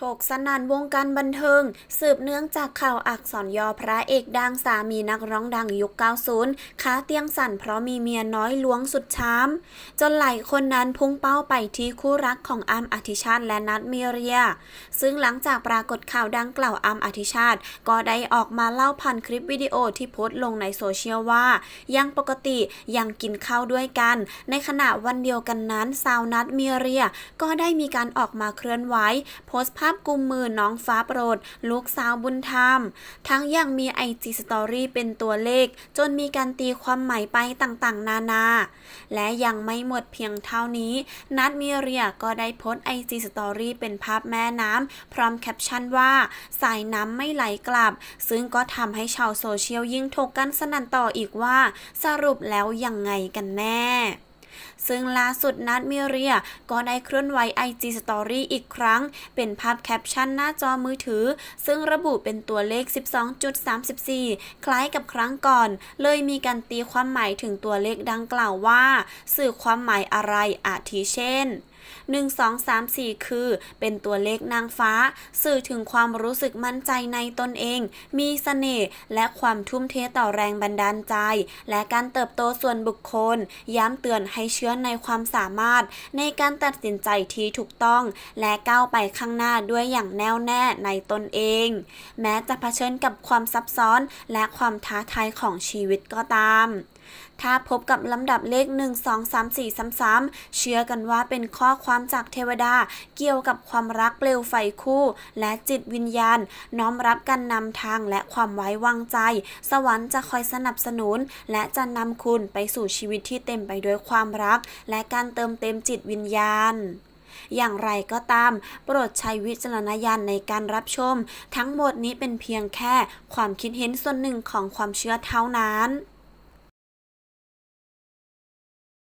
ถกสนั่นวงการบันเทิง สืบเนื่องจากข่าวอักษรย่อพระเอกดังสามีนักร้องดังยุค 90ขาเตียงสั่นเพราะมีเมียน้อยล้วงสุดช้ำจนหลายคนนั้นพุ่งเป้าไปที่คู่รักของอัมอธิชาติและนัทมีเรีย ซึ่งหลังจากปรากฏข่าวดังกล่าวอัมอธิชาติ ก็ได้ออกมาเล่าผ่านคลิปวิดีโอที่โพสต์ลงในโซเชียลว่า ยังปกติยังกินข้าวด้วยกัน ในขณะวันเดียวกันนั้นสาวนัทมีเรีย ก็ได้มีการออกมาเคลื่อนไหวโพสต์ภาาพกุมมือน้องฟ้าโปรด ลูกสาวบุญธรรม ทั้งยังมีไอจีสตอรี่เป็นตัวเลข จนมีการตีความหมายไปต่างๆ นานา และยังไม่หมดเพียงเท่านี้ นัทมีเรียก็ได้โพสไอจีสตอรี่เป็นภาพแม่น้ำ พร้อมแคปชั่นว่า สายน้ำไม่ไหลกลับ ซึ่งก็ทำให้ชาวโซเชียลยิ่งถกกันสนั่นต่ออีกว่า สรุปแล้วยังไงกันแน่ ซึ่งล่าสุดนัดมิเรียก็ได้เคลื่อนไหว IG Story อีกครั้ง เป็นภาพแคปชั่นหน้าจอมือถือ ซึ่งระบุเป็นตัวเลข 12.34 คล้ายกับครั้งก่อน เลยมีการตีความหมายถึงตัวเลขดังกล่าวว่า สื่อความหมายอะไรอาทิเช่น 1 2 3 4 คือ เป็นตัวเลขนางฟ้า สื่อถึงความรู้สึกมั่นใจในตนเอง มีเสน่ห์และความทุ่มเทต่อแรงบันดาลใจ และการเติบโตส่วนบุคคล ย้ำเตือนให้เชื่อในความสามารถ ในการตัดสินใจที่ถูกต้อง และก้าวไปข้างหน้าด้วยอย่างแน่วแน่ในตนเอง แม้จะเผชิญกับความซับซ้อนและความท้าทายของชีวิตก็ตามถ้าพบกับลำดับเลข 1 2 3 4 ซ้ำๆ เชื่อกันว่าเป็นข้อความจากเทวดาเกี่ยวกับความรักเปลวไฟคู่ และจิตวิญญาณ น้อมรับการนำทางและความไว้วางใจ สวรรค์จะคอยสนับสนุน และจะนำคุณไปสู่ชีวิตที่เต็มไปด้วยความรัก และการเติมเต็มจิตวิญญาณอย่างไรก็ตาม โปรดใช้วิจารณญาณในการรับชม ทั้งหมดนี้เป็นเพียงแค่ความคิดเห็นส่วนหนึ่งของความเชื่อเท่านั้น